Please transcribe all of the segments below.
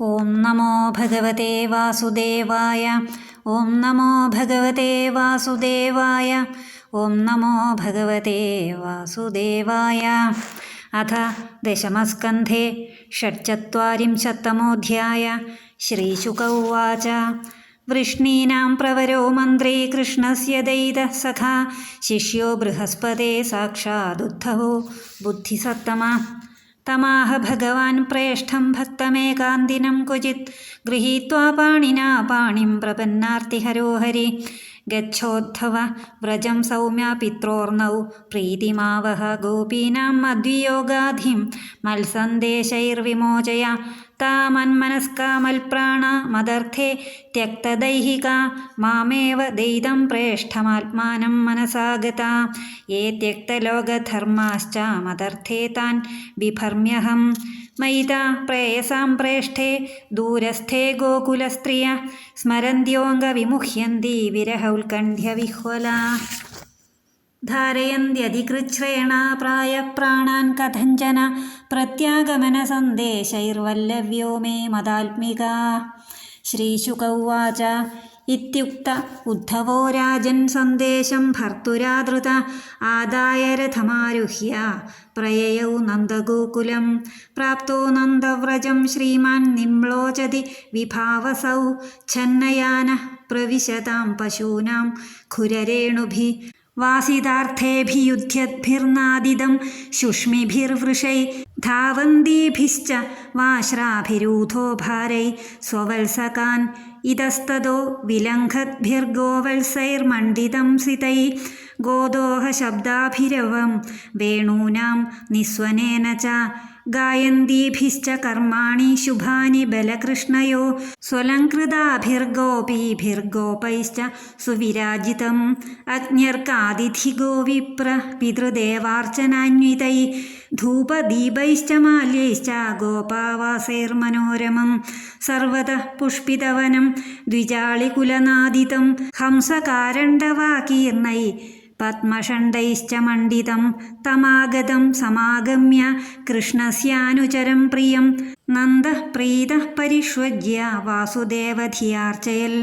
ഓം നമോ ഭഗവതേ വാസുദേവായ ഓം നമോ ഭഗവതേ വാസുദേവായ ഓം നമോ ഭഗവതേ വാസുദേവായ. അഥ ദശമസ്കന്ധേ ഷഡ്ചത്വരിംശത്തമോധ്യായ ശ്രീശുക ഉവാച വൃഷ്ണീനാം പ്രവരോ മന്ത്രി കൃഷ്ണസ്യ ദൈതഃ സഖാ ശിഷ്യോ ബൃഹസ്പതേ സാക്ഷാദുദ്ധവോ. ബുദ്ധിസത്തമ തമാഹ ഭഗവാൻ പ്രേഷ്ഠം ഭക്തമേകാന്തിനം ക്വചിത്. ഗൃഹീത്വാ പാണിനാ പാണിം പ്രപന്നാർത്തിഹരോഹരി. हरि गच्छोद्धव व्रजं सौम्या पित्रोर्नौ प्रीतिमावह गोपीनां मद्वियोगाधिं मल्सन्देशैर्विमोचय तामन्मनस्कामल्प्राणा मदर्थे त्यक्तदैहिका मामेव दयितं प्रेष्ठमात्मानं मनसा गता ये त्यक्तलोकधर्माश्च मदर्थे तान् बिभर्म्यहं मयिता प्रेयसां प्रेष्ठे दूरस्थे गोकुलस्त्रिय स्मरन्त्योऽङ्गविमुह्यन्ति विरह उत्कण्ठ्यविह्वला धारयन्त्यधिकृच्छ्रेण प्रायप्राणान् कथञ्चन प्रत्यागमनसन्देशैर्वल्लव्यो मे मदात्मिका श्रीशुक ഇത്യുക്ത ഉദ്ധവോ രാജൻ സന്ദേശം ഭർത്തുരാധൃത ആദായ രഥമാരുഹ്യ പ്രയയൗ നന്ദഗോകുലം പ്രാപ്തോ നന്ദവ്രജം ശ്രീമാൻ നിംളോചതി വിഭാവസൗ. ഛന്നയാന പ്രവിശതാം പശൂനാം ഖുരരേണുഭി വാസിതാർത്ഥേഭിയുദ്ധ്യദ്ഭിർനാദിതം ശുഷ്മിഭിർവൃഷൈ ധാവന്തീഭിശ്ച വാശ്രാഭിരൂഥോ ഭാരൈ സ്വവത്സകാൻ ഇതസ്തോ വിലംഘദ്ഭിർഗോവത്സൈർമണ്ഡിതം സിതൈ ഗോദോഹ ശബ്ദാഭിരവം വേണൂനാം നിസ്വനേന ച ഗായന്തീഭിശ്ച കർമാണി ശുഭാനി ബലകൃഷ്ണയോ സ്വലംകൃതാഭിർഗോപീഭിർഗോപൈശ്ച സുവിരാജിതം. അജ്ഞർക്കാതിഥിഗോ വിപ്ര പിതൃദേവാർച്ചനാന്വിതൈ. ധൂപദീപൈശ്ച മാല്യൈശ്ച ഗോപാവാസൈർമനോരമം. സർവത പുഷ്പിതവനം ദ്വിജാളികുലനാദിതം. ഹംസകാരണ്ഡവാകീർണൈ. പത്മഷണ്ഡൈശ്ച മണ്ഡിതം തമാഗതം സമാഗമ്യ കൃഷ്ണസ്യാനുചരം പ്രിയം നന്ദഃ പ്രീതഃ പരിഷ്വജ്യ വാസുദേവധിയാർച്ചയൽ.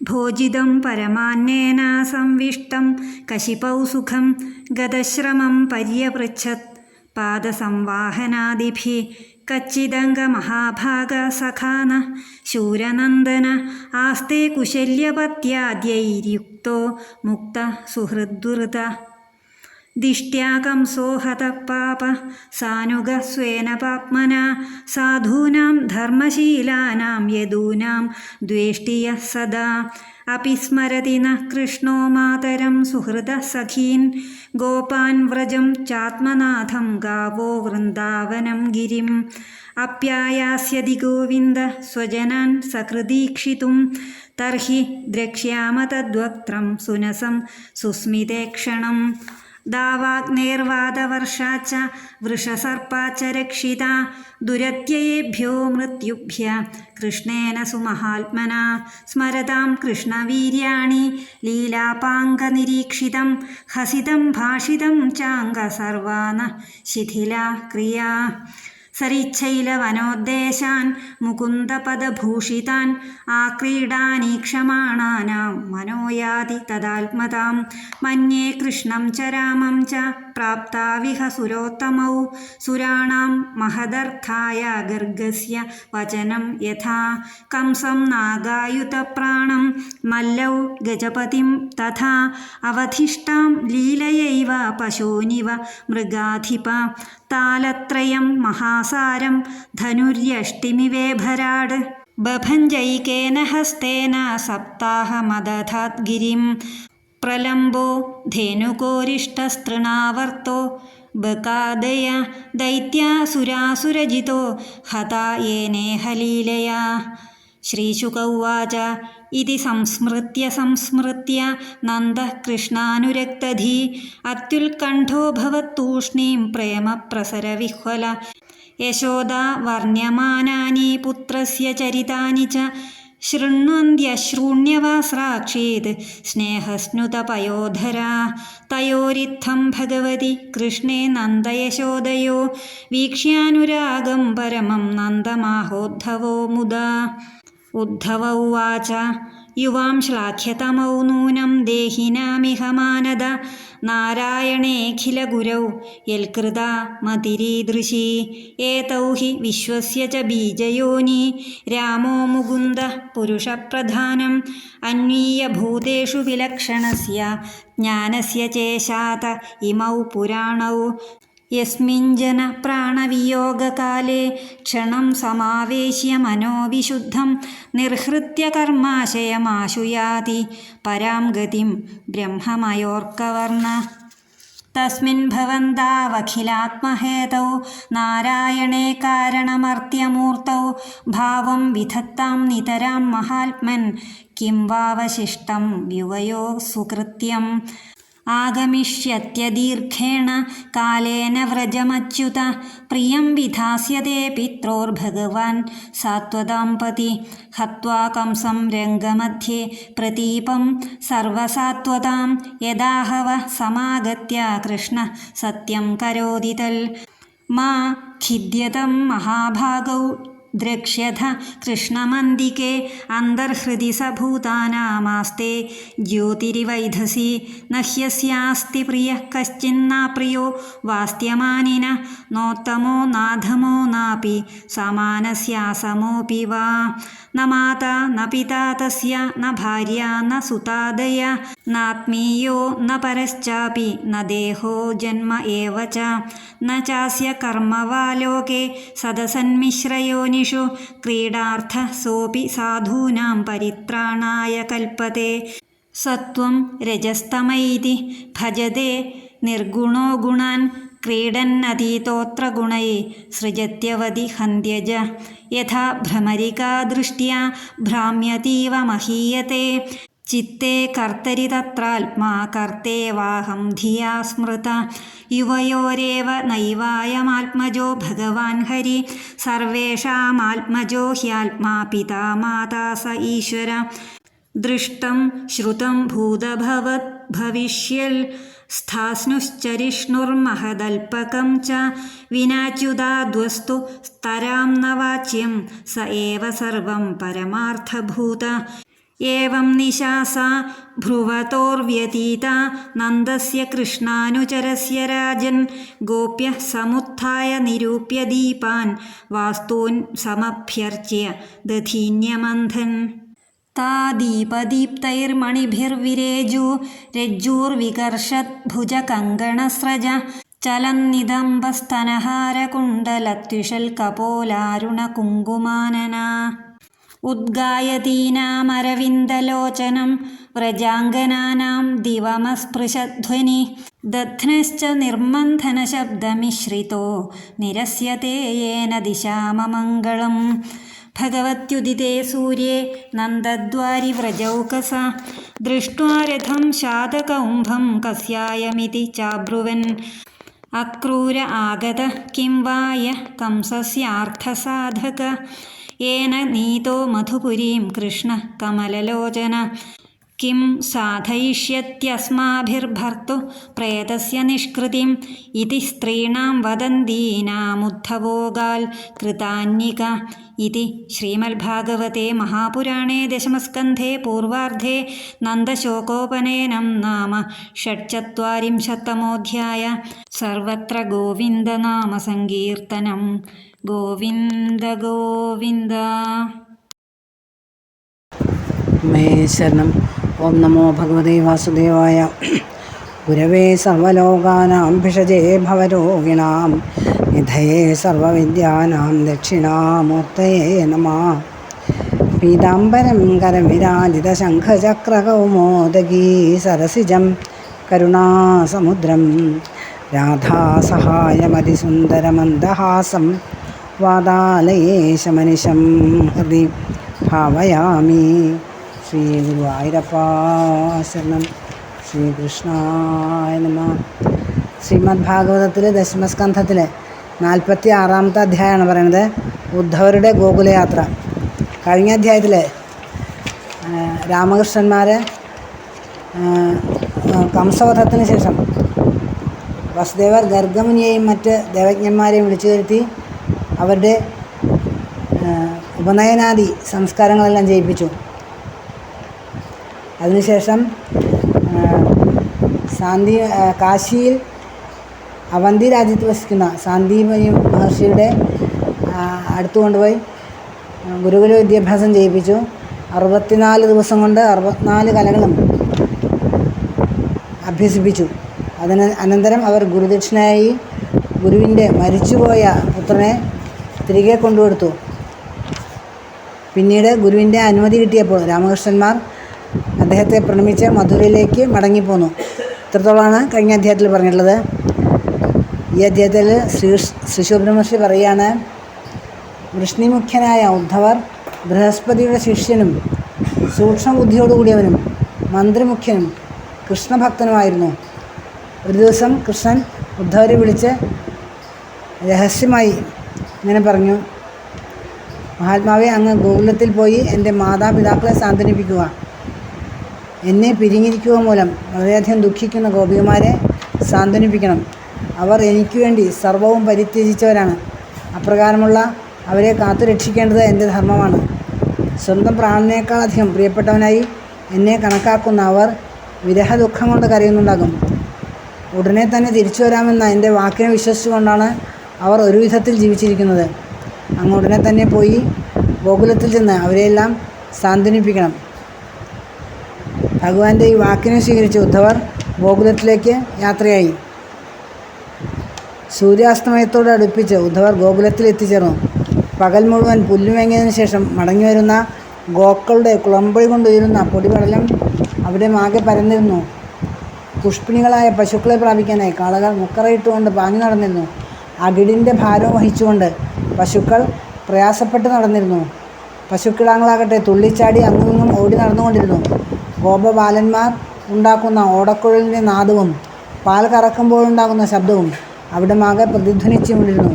ഭോജിതം പരമാന്നേന സംവിഷ്ടം കശിപൗ സുഖം ഗതശ്രമം പര്യപൃച്ഛത് പാദസംവാഹനാദിഭി കച്ചിതംഗ മഹാഭാഗ സഖാന ശൂരനന്ദന ആസ്തേ കുശല്യപത്യാദ്യൈര്യുക്തോ മുക്ത സുഹൃദ്ദുർത ദിഷ്ട്യാകം സോഹത പാപ സാനുഗ സ്വേന പാപ്മന സാധൂനാം ധർമ്മശീലാനാം യദൂനാം ദ്വേഷ്ടിയ സദാ. अपि स्मरति नः कृष्णो मातरं सुहृदः सखीन् गोपान् व्रजं चात्मनाथं गावो वृन्दावनं गिरिम् अप्यायास्यदि गोविन्द स्वजनान् सकृदीक्षितुं तर्हि द्रक्ष्याम तद्वक्त्रं सुनसं सुस्मिते क्षणम् ദാവാഗ്നേർവാദവർഷാച്ച വൃഷസർപ്പാച്ച രക്ഷിത ദുരത്യേഭ്യോ മൃത്യുഭ്യ കൃഷ്ണേന സുമഹാത്മന സ്മരതാം കൃഷ്ണവീര്യാണി ലീലാപാംഗനിരീക്ഷിതം ഹസിതം ഭാഷിതം ചാംഗ സർവാന ശിഥില ക്രിയ സരിച്ഛൈലവനോദ്ദേശാൻ മുകുന്ദപദഭൂഷിതാൻ ആക്രീഡാനീക്ഷമാണാനാം മനോയാതി തദാത്മതാം. മന്യേ കൃഷ്ണം ച രാമം ച. പ്രാപ്താവിഹ സുരോത്തമൗ. സുരാണാം മഹദർത്ഥായ ഗർഗസ്യ വചനം യഥാ. കംസം നാഗായുതപ്രാണം മല്ലൗ ഗജപതിം തഥാ. അവധിഷ്ടാം ലീലയൈവ പശൂനിവ മൃഗാധിപ. താലത്രയം മഹാസാരം ധനുര്യഷ്ടിമിവേഭരാട്. ബഭഞ്ജൈകേന ഹസ്തേന സപ്താഹമദധാത് ഗിരിം प्रलम्बो धेनुकोरिष्टस्तृणावर्तो बकादय दैत्यासुरासुरजितो हता येनेहलीलया श्रीशुक उवाच इति संस्मृत्य संस्मृत्य नन्दः कृष्णानुरक्तधी अत्युत्कण्ठो भवत्तूष्णीं प्रेमप्रसरविह्वल यशोदा वर्ण्यमानानि पुत्रस्य चरितानि च ശൃണ്വന്ത്യശ്രൂണ്യവാസ്രാക്ഷീത് സ്നേഹസ്നുതപയോധരാ. തയോരിത്തം ഭഗവതി കൃഷ്ണേ നന്ദയശോദയോ. വീക്ഷ്യാനുരാഗം പരമം നന്ദമാഹോദ്ധവോ മുദാ. ഉദ്ധവ ഉവാച. യുവാം ശ്ലാഘ്യതമൗ നൂനം ദേഹിനാമിഹ മാനദ. നാരായണേഖിലഗുരൗ യൽകൃത മതിരീദൃശി. ഏതൗ ഹി വിശ്വസ്യ ച ബീജയോനി. രാമോ മുകുന്ദ പുരുഷപ്രധാനം. അന്വീയഭൂതേഷു വിലക്ഷണസ്യ. ജ്ഞാനസ്യ ചേശാത ഇമൗ പുരാണൗ. യസ്മിഞ്ജന പ്രാണവിയോഗകാലേ ക്ഷണം സമാവേശ്യ മനോവിശുദ്ധം നിർഹൃത്യ കർമാശയമാശുയാതി പരാം ഗതിം ബ്രഹ്മമയോർക്കവർണ. തസ്മിൻ നാരായണേ കാരണമർത്യമൂർത്തൗ ഭാവം വിധത്താം നിതരാം മഹാത്മൻ. കിം വാവശിഷ്ടം യുവയോ സുകൃത്യം. ആഗമിഷ്യത്യദീർഘേണ കാലേന വ്രജമച്യുത. പ്രിയം വിധാസ്യതേ പിത്രോർഭഗവാൻ. സാത്വദാമ്പതി ഹത്വാ കംസം രംഗമധ്യേ പ്രതീപം സർവസാത്വതാം. യദാഹവ സമാഗത്യ കൃഷ്ണ സത്യം കരോതിതൽ. മാ ഖിദ്യതം മഹാഭാഗൗ. ദ്രക്ഷ്യഥ കൃഷ്ണമന്തികെ അന്തർഹൃദി स भूतानामास्ते ജ്യോതിരിവൈധസി നഹ്യസ്യാസ്തി പ്രിയ കശ്ചിന്നാപ്രിയോ വാസ്ത്യമാനിന നോത്തമോ നാഥമോ നാപി. സമാനസ്യാസമോപി വാ. ന മാതാ ന പിതാ തസ്യ ന ഭാര്യ ന സുതാദയ നാത്മീയോ ന പരശ്ചാപി ന ദേഹോ ജന്മ ഏവ ച ന ചാസ്യ കർമ്മ വാ ലോകേ സദസന്മിശ്രയോനിഷു ക്രീഡാർത്ഥ സോപി സാധൂനാം പരിത്രാണായ കൽപ്പത്തെ സത്വം രജസ്തമൈതി ഭജത്തെ നിർഗുണോ ഗുണാൻ ക്രീഡന്നതീതോത്ര ഗുണൈ സൃജത്യവതി ഹന്ത്യജ യഥാ ഭ്രമരികാ ദൃഷ്ട്യാ ഭ്രാമ്യതീവ മഹീയത്തെ ചിത്തേ കർത്തരി തത്രാത്മാ കർത്തേവാഹം ധിയാ സ്മൃത യുവയോരേവ നൈവായമാത്മജോ ഭഗവാൻ ഹരി സർവേഷാമാത്മജോ ഹ്യാത്മാ പിതാ മാതാ സ ഈശ്വര ദൃഷ്ടം ശ്രുതം ഭൂതഭവത് ഭവിഷ്യൽ സ്ഥാസ്നുശ്ചരിഷ്ണുർമഹദൽപകം ച വിനാച്യുതാദ്വസ്തു സ്തരാം ന വാച്യം സ ഏവ സർവം പരമാർത്ഥഭൂത. ഏവം നിശാസ ഭ്രുവതോർവ്യതീത നന്ദസ്യ കൃഷ്ണാനുചരസ്യ രാജൻ ഗോപ്യ സമുത്ഥായ നിരൂപ്യ ദീപാൻ വാസ്തൂൻ സമഭ്യർച്ച്യ ദധീന്യമന്ധൻ. താദീപദീപ്തൈർമണിഭിർവിരേജു രജ്ജൂർവികർഷദ്ഭുജകങ്കണസ്രജ ചലന്നിദംബസ്തനഹാരകുണ്ടലത്വിഷൽ കപോലാരുണകുങ്കുമാനന ഉദ്ഗായതീനാമരവിന്ദലോചനം വ്രജാംഗനാനാം ദിവമസ്പൃശധ്വനി ദധ്നശ്ച നിർമന്ധനശബ്ദമിശ്രിതോ നിരസ്യത്തെ യേന ദിശാമമംഗളം. ഭഗവത്യുദിതേ സൂര്യേ നന്ദദ്വാരി വ്രജൗകസ. ദൃഷ്ട്വാ രഥം ശാതകൗംഭം കസ്യായമിതി ചാബ്രുവൻ. അക്രൂര ആഗത കിം വായ കംസസ്യാർത്ഥസാധക. ഏന നീതോ മധുപുരീം കൃഷ്ണ കമലലോചന. കിം സാധയിഷ്യത്യസ്മാഭിർഭർത്തു പ്രേതസ്യ നിഷ്കൃതിം ഇതി സ്ത്രീണാം വദന്തീനാമുദ്ധവോഗാൽ കൃതാന്യിക ഇതി ശ്രീമദ്ഭാഗവതേ മഹാപുരാണേ ദശമസ്കന്ധേ പൂർവാർദ്ധേ നന്ദശോകോപനയനം നാമ ഷട്ചത്വരിംശത്തമോധ്യായ സർവത്ര ഗോവിന്ദനാമ സങ്കീർത്തനം ഗോവിന്ദ ഗോവിന്ദ മേ ശരണം ഓം നമോ ഭഗവതേ വാസുദേവായ. ഗുരവേ സർവലോകാനാം ഭിഷജേ ഭവരോഗിണാം. നിധയേ സർവവിദ്യാനാം ദക്ഷിണാമൂർത്തയേ നമ. പീതാംബരം കരവിരാജിതശംഖചക്രകൗമോദഗീ സരസിജം കരുണാസമുദ്രം. രാധാസഹായമതിസുന്ദരമന്ദഹാസം വാതാലയേശമനിശം ഹൃദി ഭാവയാമി. ശ്രീ ഗുരുവായൂരപ്പാശരണം ശ്രീകൃഷ്ണായ നമ ശ്രീമദ് ഭാഗവതത്തിൽ ദശമസ്കന്ധത്തിൽ നാൽപ്പത്തി ആറാമത്തെ അധ്യായമാണ് പറയുന്നത് ഉദ്ധവരുടെ ഗോകുലയാത്ര. കഴിഞ്ഞ അധ്യായത്തിൽ രാമകൃഷ്ണന്മാർ കംസവധത്തിന് ശേഷം വസുദേവർ ഗർഗമുനിയെയും മറ്റ് ദേവജ്ഞന്മാരെയും വിളിച്ചു വരുത്തി അവരുടെ ഉപനയനാദി സംസ്കാരങ്ങളെല്ലാം ചെയ്യിപ്പിച്ചു അതിനുശേഷം ശാന്തി കാശിയിൽ അവന്തി രാജ്യത്ത് വസിക്കുന്ന ശാന്തിമയും മഹർഷിയുടെ അടുത്ത് കൊണ്ടുപോയി ഗുരുകുല വിദ്യാഭ്യാസം ചെയ്യിപ്പിച്ചു. അറുപത്തിനാല് ദിവസം കൊണ്ട് അറുപത്തിനാല് കലകളും അഭ്യസിപ്പിച്ചു. അതിന് അനന്തരം അവർ ഗുരുദക്ഷിണയായി ഗുരുവിന്റെ മരിച്ചുപോയ പുത്രനെ തിരികെ കൊണ്ടുകൊടുത്തു. പിന്നീട് ഗുരുവിന്റെ അനുമതി കിട്ടിയപ്പോൾ രാമകൃഷ്ണന്മാർ അദ്ദേഹത്തെ പ്രണമിച്ച് മധുരയിലേക്ക് മടങ്ങിപ്പോന്നു. ഇത്രത്തോളമാണ് കഴിഞ്ഞ അധ്യായത്തിൽ പറഞ്ഞിട്ടുള്ളത്? ഈ അധ്യായത്തിൽ ശ്രീ ശ്രീ സുബ്രഹ്മണ്യ പറയുകയാണ് വൃഷ്ണിമുഖ്യനായ ഉദ്ധവർ ബൃഹസ്പതിയുടെ ശിഷ്യനും സൂക്ഷ്മബുദ്ധിയോടുകൂടിയവനും മന്ത്രിമുഖ്യനും കൃഷ്ണഭക്തനുമായിരുന്നു. ഒരു ദിവസം കൃഷ്ണൻ ഉദ്ധവരെ വിളിച്ച് രഹസ്യമായി ഇങ്ങനെ പറഞ്ഞു മഹാത്മാവെ അങ്ങ് ഗോകുലത്തിൽ പോയി എന്റെ മാതാപിതാക്കളെ സാന്ത്വനിപ്പിക്കുക. എന്നെ പിരിഞ്ഞിരിക്കുക മൂലം വളരെയധികം ദുഃഖിക്കുന്ന ഗോപികമാരെ സാന്ത്വനിപ്പിക്കണം. അവർ എനിക്ക് വേണ്ടി സർവവും പരിത്യജിച്ചവരാണ്. അപ്രകാരമുള്ള അവരെ കാത്തു രക്ഷിക്കേണ്ടത് എന്റെ ധർമ്മമാണ്. സ്വന്തം പ്രാണനേക്കാളധികം പ്രിയപ്പെട്ടവനായി എന്നെ കണക്കാക്കുന്ന അവർ വിരഹ ദുഃഖം കൊണ്ട് കരയുന്നുണ്ടാകും. ഉടനെ തന്നെ തിരിച്ചു വരാമെന്ന എന്റെ വാക്കിനെ വിശ്വസിച്ചുകൊണ്ടാണ് അവർ ഒരു വിധത്തിൽ ജീവിച്ചിരിക്കുന്നത്. അങ്ങ് ഉടനെ തന്നെ പോയി ഗോകുലത്തിൽ ചെന്ന് അവരെയെല്ലാം സാന്ത്വനിപ്പിക്കണം. ഭഗവാന്റെ ഈ വാക്കിനെ സ്വീകരിച്ച ഉദ്ധവർ ഗോകുലത്തിലേക്ക് യാത്രയായി. സൂര്യാസ്തമയത്തോട് അടുപ്പിച്ച് ഉദ്ധവർ ഗോകുലത്തിൽ എത്തിച്ചേർന്നു പകൽ മുഴുവൻ പുല്ലുമേങ്ങിയതിനു ശേഷം മടങ്ങി വരുന്ന ഗോക്കളുടെ കുളമ്പൊഴി കൊണ്ടുയരുന്ന പൊടിപടലം അവിടെ മാകെ പരന്നിരുന്നു. പുഷ്പിണികളായ പശുക്കളെ പ്രാപിക്കാനായി കാളകൾ മുക്കറയിട്ടുകൊണ്ട് പാഞ്ഞു നടന്നിരുന്നു. അകിടിന്റെ ഭാരം വഹിച്ചുകൊണ്ട് പശുക്കൾ പ്രയാസപ്പെട്ട് നടന്നിരുന്നു. പശുക്കിടാങ്ങളാകട്ടെ തുള്ളിച്ചാടി അങ്ങും ഓടി നടന്നുകൊണ്ടിരുന്നു. ഗോപബാലന്മാർ ഉണ്ടാക്കുന്ന ഓടക്കുഴലിന്റെ നാദവും പാൽ കറക്കുമ്പോഴുണ്ടാകുന്ന ശബ്ദവും അവിടെ മാകെ പ്രതിധ്വനിച്ചുകൊണ്ടിരുന്നു.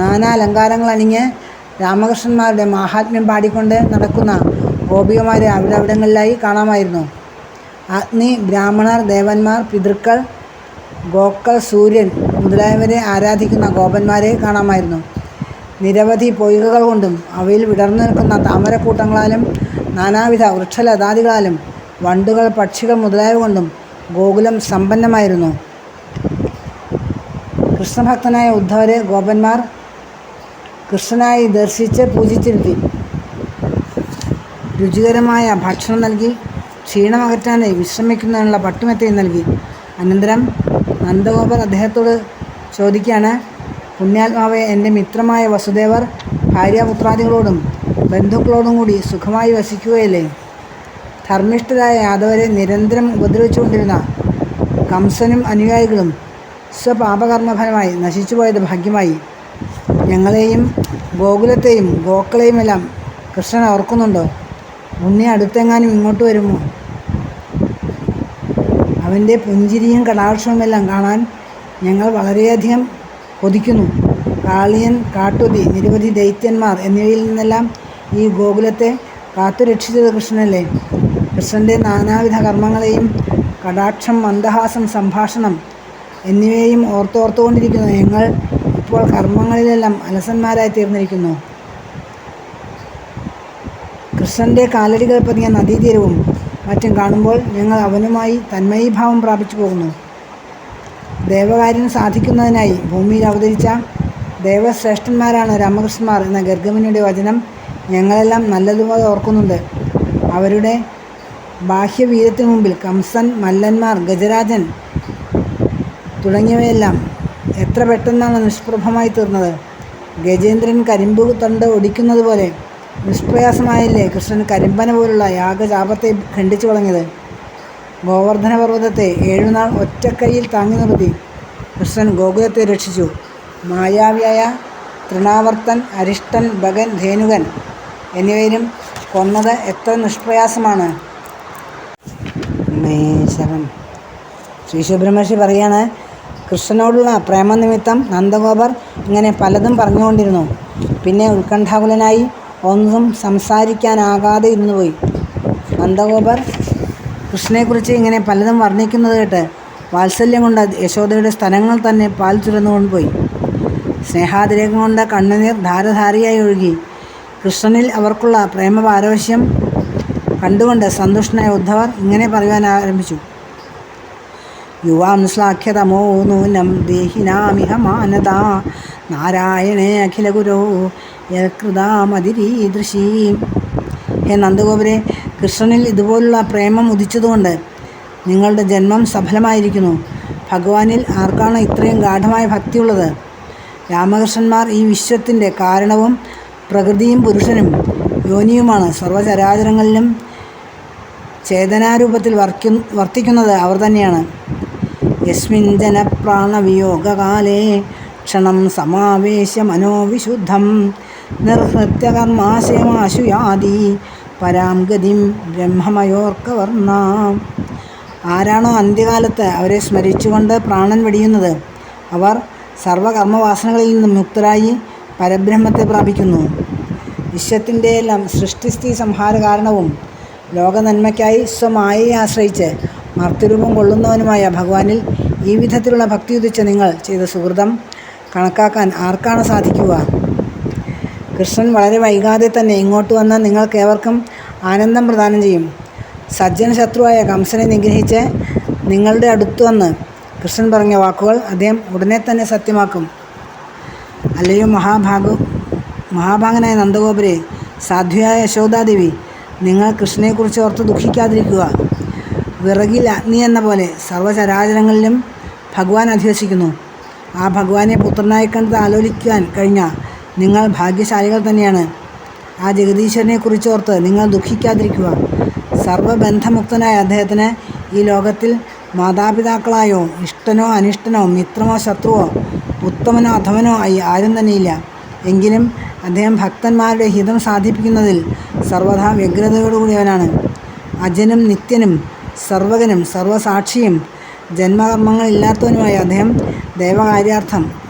നാനാ അലങ്കാരങ്ങൾ അണിഞ്ഞ് രാമകൃഷ്ണന്മാരുടെ മഹാത്മ്യം പാടിക്കൊണ്ട് നടക്കുന്ന ഗോപികമാരെ അവിടവിടങ്ങളിലായി കാണാമായിരുന്നു. അഗ്നി ബ്രാഹ്മണർ ദേവന്മാർ പിതൃക്കൾ ഗോക്കൾ സൂര്യൻ മുതലായവരെ ആരാധിക്കുന്ന ഗോപന്മാരെ കാണാമായിരുന്നു. നിരവധി പൊയ്കകൾ കൊണ്ടും അവയിൽ വിടർന്നു നിൽക്കുന്ന താമരക്കൂട്ടങ്ങളാലും നാനാവിധ വൃക്ഷലതാദികളാലും വണ്ടുകൾ പക്ഷികൾ മുതലായവ കൊണ്ടും ഗോകുലം സമ്പന്നമായിരുന്നു. കൃഷ്ണഭക്തനായ ഉദ്ധവരെ ഗോപന്മാർ കൃഷ്ണനായി ദർശിച്ച് പൂജിച്ചിരുത്തി. രുചികരമായ ഭക്ഷണം നൽകി ക്ഷീണമകറ്റാനായി വിശ്രമിക്കുന്നതിനുള്ള പട്ടുമെത്തയും നൽകി. അനന്തരം നന്ദഗോപൻ അദ്ദേഹത്തോട് ചോദിക്കുകയാണ് പുണ്യാത്മാവെ എന്റെ മിത്രമായ വസുദേവർ ഭാര്യാപുത്രാദികളോടും ബന്ധുക്കളോടും കൂടി സുഖമായി വസിക്കുകയല്ലേ? ധർമ്മിഷ്ഠരായ യാദവരെ നിരന്തരം ഉപദ്രവിച്ചുകൊണ്ടിരുന്ന കംസനും അനുയായികളും സ്വപാപകർമ്മഫലമായി നശിച്ചുപോയത് ഭാഗ്യമായി. ഞങ്ങളെയും ഗോകുലത്തെയും ഗോക്കളെയുമെല്ലാം കൃഷ്ണൻ ഓർക്കുന്നുണ്ടോ? ഉണ്ണി അടുത്തെങ്ങാനും ഇങ്ങോട്ട് വരുമോ? അവന്റെ പുഞ്ചിരിയും കടാക്ഷവുമെല്ലാം കാണാൻ ഞങ്ങൾ വളരെയധികം കൊതിക്കുന്നു. കാളിയൻ കാട്ടുതി നിരവധി ദൈത്യന്മാർ എന്നിവയിൽ നിന്നെല്ലാം ഈ ഗോകുലത്തെ കാത്തുരക്ഷിച്ചത് കൃഷ്ണനല്ലേ? കൃഷ്ണന്റെ നാനാവിധ കർമ്മങ്ങളെയും കടാക്ഷം മന്ദഹാസം സംഭാഷണം എന്നിവയെയും ഓർത്തോർത്തുകൊണ്ടിരിക്കുന്നു ഞങ്ങൾ ഇപ്പോൾ കർമ്മങ്ങളിലെല്ലാം അലസന്മാരായി തീർന്നിരിക്കുന്നു. കൃഷ്ണന്റെ കാലടികൾ പതിയ നദീതീരവും മറ്റും കാണുമ്പോൾ ഞങ്ങൾ അവനുമായി തന്മയീഭാവം പ്രാപിച്ചു പോകുന്നു. ദേവകാര്യം സാധിക്കുന്നതിനായി ഭൂമിയിൽ അവതരിച്ച ദേവശ്രേഷ്ഠന്മാരാണ് രാമകൃഷ്ണന്മാർ എന്ന ഗർഗമിനിയുടെ വചനം ഞങ്ങളെല്ലാം നല്ലതുപോലെ ഓർക്കുന്നുണ്ട്. അവരുടെ ബാഹ്യവീരത്തിനു മുമ്പിൽ കംസൻ മല്ലന്മാർ ഗജരാജൻ തുടങ്ങിയവയെല്ലാം എത്ര പെട്ടെന്നാണ് നിഷ്പ്രഭമായി തീർന്നത്. ഗജേന്ദ്രൻ കരിമ്പ് തണ്ട് ഒടിക്കുന്നത് പോലെ നിഷ്പ്രയാസമായല്ലേ കൃഷ്ണൻ കരിമ്പന പോലുള്ള യാഗചാപത്തെ ഖണ്ഡിച്ചു കളഞ്ഞത്? ഗോവർദ്ധന പർവതത്തെ ഏഴുനാൾ ഒറ്റക്കൈയിൽ താങ്ങി നിർത്തി. കൃഷ്ണൻ ഗോകുലത്തെ രക്ഷിച്ചു. മായാവിയായ തൃണാവർത്തൻ അരിഷ്ടൻ ഭഗൻ ധേനുകൻ എന്നിവരും കൊന്നത് എത്ര നിഷ്പ്രയാസമാണ്. ശരം ശ്രീ സുബ്രഹ്മണ്യ പറയാണ് കൃഷ്ണനോടുള്ള പ്രേമനിമിത്തം നന്ദഗോപർ ഇങ്ങനെ പലതും പറഞ്ഞുകൊണ്ടിരുന്നു. പിന്നെ ഉത്കണ്ഠാകുലനായി ഒന്നും സംസാരിക്കാനാകാതെ ഇരുന്നുപോയി. നന്ദഗോപർ കൃഷ്ണനെക്കുറിച്ച് ഇങ്ങനെ പലതും വർണിക്കുന്നത് കേട്ട് വാത്സല്യം കൊണ്ട് യശോദയുടെ സ്ഥലങ്ങൾ തന്നെ പാൽ ചുരന്നുകൊണ്ടുപോയി സ്നേഹാതിരേകം കൊണ്ട് കണ്ണുനീർ ധാരധാരയായി ഒഴുകി. കൃഷ്ണനിൽ അവർക്കുള്ള പ്രേമപാരവശ്യം കണ്ടുകൊണ്ട് സന്തുഷ്ടനായ ഉദ്ധവർ ഇങ്ങനെ പറയാൻ ആരംഭിച്ചു. യുവാം ശ്ലാഘ്യതമോ നൂനം ദേഹിനാമിഹ മാനത നാരായണേ അഖിലഗുരോ യൽകൃതാമതിരീദൃശീ. ഹേ നന്ദഗോപുരെ കൃഷ്ണനിൽ ഇതുപോലുള്ള പ്രേമം ഉദിച്ചതുകൊണ്ട് നിങ്ങളുടെ ജന്മം സഫലമായിരിക്കുന്നു. ഭഗവാനിൽ ആർക്കാണ് ഇത്രയും ഗാഠമായ ഭക്തിയുള്ളത്? രാമകൃഷ്ണന്മാർ ഈ വിശ്വത്തിന്റെ കാരണവും പ്രകൃതിയും പുരുഷനും യോനിയുമാണ്. സർവചരാചരങ്ങളിലും ചേതനാരൂപത്തിൽ വർക്കു വർത്തിക്കുന്നത് അവർ തന്നെയാണ്. യസ്മിൻ ജനപ്രാണവിയോഗകാലേ ക്ഷണം സമാവേശ മനോവിശുദ്ധം നിർഹൃത്യ കർമാശയമാശു യാതി പരാം ഗതിം ബ്രഹ്മമയോർക്കവർണ ആരാണോ അന്ത്യകാലത്ത് അവരെ സ്മരിച്ചുകൊണ്ട് പ്രാണൻ വെടിയുന്നത് അവർ സർവകർമ്മവാസനകളിൽ നിന്ന് മുക്തരായി പരബ്രഹ്മത്തെ പ്രാപിക്കുന്നു. വിശ്വത്തിന്റെ എല്ലാം സൃഷ്ടിസ്ഥിതി സംഹാര കാരണവും ലോകനന്മയ്ക്കായി സ്വമായയെ ആശ്രയിച്ച് മർത്യരൂപം കൊള്ളുന്നവനുമായ ഭഗവാനിൽ ഈ വിധത്തിലുള്ള ഭക്തി ഉദിച്ച നിങ്ങൾ ചെയ്ത സുഹൃതം കണക്കാക്കാൻ ആർക്കാണ് സാധിക്കുക? കൃഷ്ണൻ വളരെ വൈകാതെ തന്നെ ഇങ്ങോട്ട് വന്ന നിങ്ങൾക്ക് ഏവർക്കും ആനന്ദം പ്രദാനം ചെയ്യും. സജ്ജന ശത്രുവായ കംസനെ നിഗ്രഹിച്ച് നിങ്ങളുടെ അടുത്ത് വന്ന് കൃഷ്ണൻ പറഞ്ഞ വാക്കുകൾ അദ്ദേഹം ഉടനെ തന്നെ സത്യമാക്കും. അല്ലയോ മഹാഭാഗു മഹാഭാഗനായ നന്ദഗോപുരെ സാധ്വിയായ യശോദാദേവി നിങ്ങൾ കൃഷ്ണനെക്കുറിച്ച് ഓർത്ത് ദുഃഖിക്കാതിരിക്കുക. വിറകിൽ അഗ്നി എന്ന പോലെ സർവചരാചരങ്ങളിലും ഭഗവാൻ അധിവസിക്കുന്നു. ആ ഭഗവാനെ പുത്രനായി കണ്ട് ആലോചിക്കാൻ കഴിഞ്ഞ നിങ്ങൾ ഭാഗ്യശാലികൾ തന്നെയാണ്. ആ ജഗദീശ്വരനെ കുറിച്ചോർത്ത് നിങ്ങൾ ദുഃഖിക്കാതിരിക്കുക. സർവബന്ധമുക്തനായ അദ്ദേഹത്തിന് ഈ ലോകത്തിൽ മാതാപിതാക്കളായോ ഇഷ്ടനോ അനിഷ്ടനോ മിത്രമോ ശത്രുവോ ഉത്തമനോ അധമനോ ആയി ആരും തന്നെയില്ല. എങ്കിലും അദ്ദേഹം ഭക്തന്മാരുടെ ഹിതം സാധിപ്പിക്കുന്നതിൽ സർവഥാ വ്യഗ്രതയോടുകൂടിയവനാണ്. അജനും നിത്യനും സർവകനും സർവസാക്ഷിയും ജന്മകർമ്മങ്ങളില്ലാത്തവനുമായ അദ്ദേഹം ദേവകാര്യാർത്ഥം.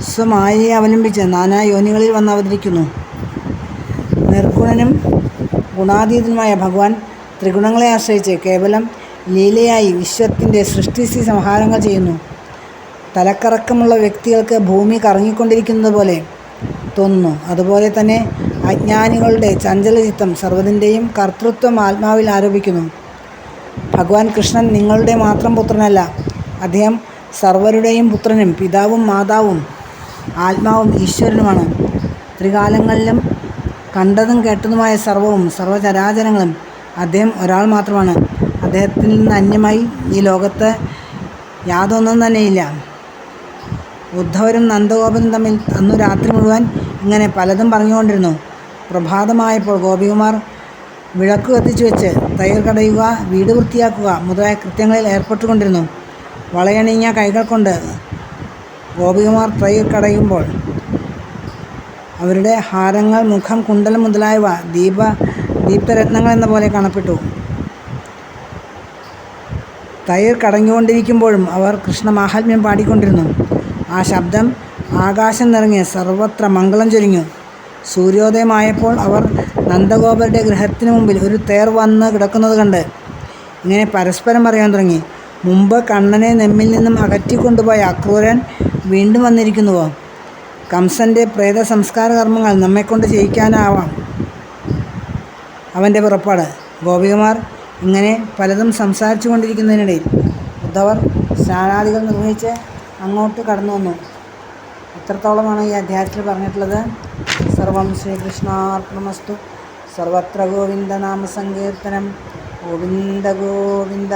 സ്വമായയെ അവലംബിച്ച് നാനാ യോനികളിൽ വന്ന് അവതരിക്കുന്നു. നിർഗുണനും ഗുണാതീതനുമായ ഭഗവാൻ ത്രിഗുണങ്ങളെ ആശ്രയിച്ച് കേവലം ലീലയായി വിശ്വത്തിന്റെ സൃഷ്ടിസി സംഹാരങ്ങൾ ചെയ്യുന്നു. തലക്കറക്കമുള്ള വ്യക്തികൾക്ക് ഭൂമി കറങ്ങിക്കൊണ്ടിരിക്കുന്നത് പോലെ തോന്നുന്നു. അതുപോലെ തന്നെ അജ്ഞാനികളുടെ ചഞ്ചലചിത്തം സർവതിന്റെയും കർത്തൃത്വം ആത്മാവിൽ ആരോപിക്കുന്നു. ഭഗവാൻ കൃഷ്ണൻ നിങ്ങളുടെ മാത്രം പുത്രനല്ല അദ്ദേഹം സർവരുടെയും പുത്രനും പിതാവും മാതാവും ആത്മാവും ഈശ്വരനുമാണ്. ത്രികാലങ്ങളിലും കണ്ടതും കേട്ടതുമായ സർവവും സർവചരാചരങ്ങളും അദ്ദേഹം ഒരാൾ മാത്രമാണ്. അദ്ദേഹത്തിൽ നിന്ന് അന്യമായി ഈ ലോകത്ത് യാതൊന്നും തന്നെയില്ല. ഉദ്ധവരും നന്ദഗോപനും തമ്മിൽ അന്നു രാത്രി മുഴുവൻ ഇങ്ങനെ പലതും പറഞ്ഞുകൊണ്ടിരുന്നു. പ്രഭാതമായപ്പോൾ ഗോപികുമാർ വിളക്ക് കത്തിച്ചു വെച്ച് തൈർ കടയുക വീട് വൃത്തിയാക്കുക മുതലായ കൃത്യങ്ങളിൽ ഏർപ്പെട്ടുകൊണ്ടിരുന്നു. വളയണിഞ്ഞ കൈകൾ കൊണ്ട് ഗോപികുമാർ തൈർ കടയുമ്പോൾ അവരുടെ ഹാരങ്ങൾ മുഖം കുണ്ടലം മുതലായവ ദീപ ദീപ്തരത്നങ്ങൾ എന്ന പോലെ കാണപ്പെട്ടു. തൈർ കടഞ്ഞുകൊണ്ടിരിക്കുമ്പോഴും അവർ കൃഷ്ണമാഹാത്മ്യം പാടിക്കൊണ്ടിരുന്നു. ആ ശബ്ദം ആകാശം നിറങ്ങി സർവത്ര മംഗളം ചൊരിഞ്ഞു. സൂര്യോദയമായപ്പോൾ അവർ നന്ദഗോപരുടെ ഗൃഹത്തിന് മുമ്പിൽ ഒരു തേർ വന്ന് കിടക്കുന്നത് കണ്ട് ഇങ്ങനെ പരസ്പരം പറയാൻ തുടങ്ങി. മുമ്പ് കണ്ണനെ നെമ്മിൽ നിന്നും അകറ്റിക്കൊണ്ടുപോയ അക്രൂരൻ വീണ്ടും വന്നിരിക്കുന്നുവോ? കംസന്റെ പ്രേത സംസ്കാര കർമ്മങ്ങൾ നമ്മെക്കൊണ്ട് ചെയ്യിക്കാനാവാം. അവന്റെ പുറപ്പാട് ഗോപികുമാർ ഇങ്ങനെ പലതും സംസാരിച്ചു കൊണ്ടിരിക്കുന്നതിനിടയിൽ ഉദ്ധവർ സ്നാനാദികൾ നിർവഹിച്ച് അങ്ങോട്ട് കടന്നു വന്നു. എത്രത്തോളമാണ് ഈ അധ്യായത്തിൽ പറഞ്ഞിട്ടുള്ളത്? സർവം ശ്രീകൃഷ്ണാർപ്പണമസ്തു. സർവത്ര ഗോവിന്ദ നാമ സങ്കീർത്തനം ഗോവിന്ദ ഗോവിന്ദ.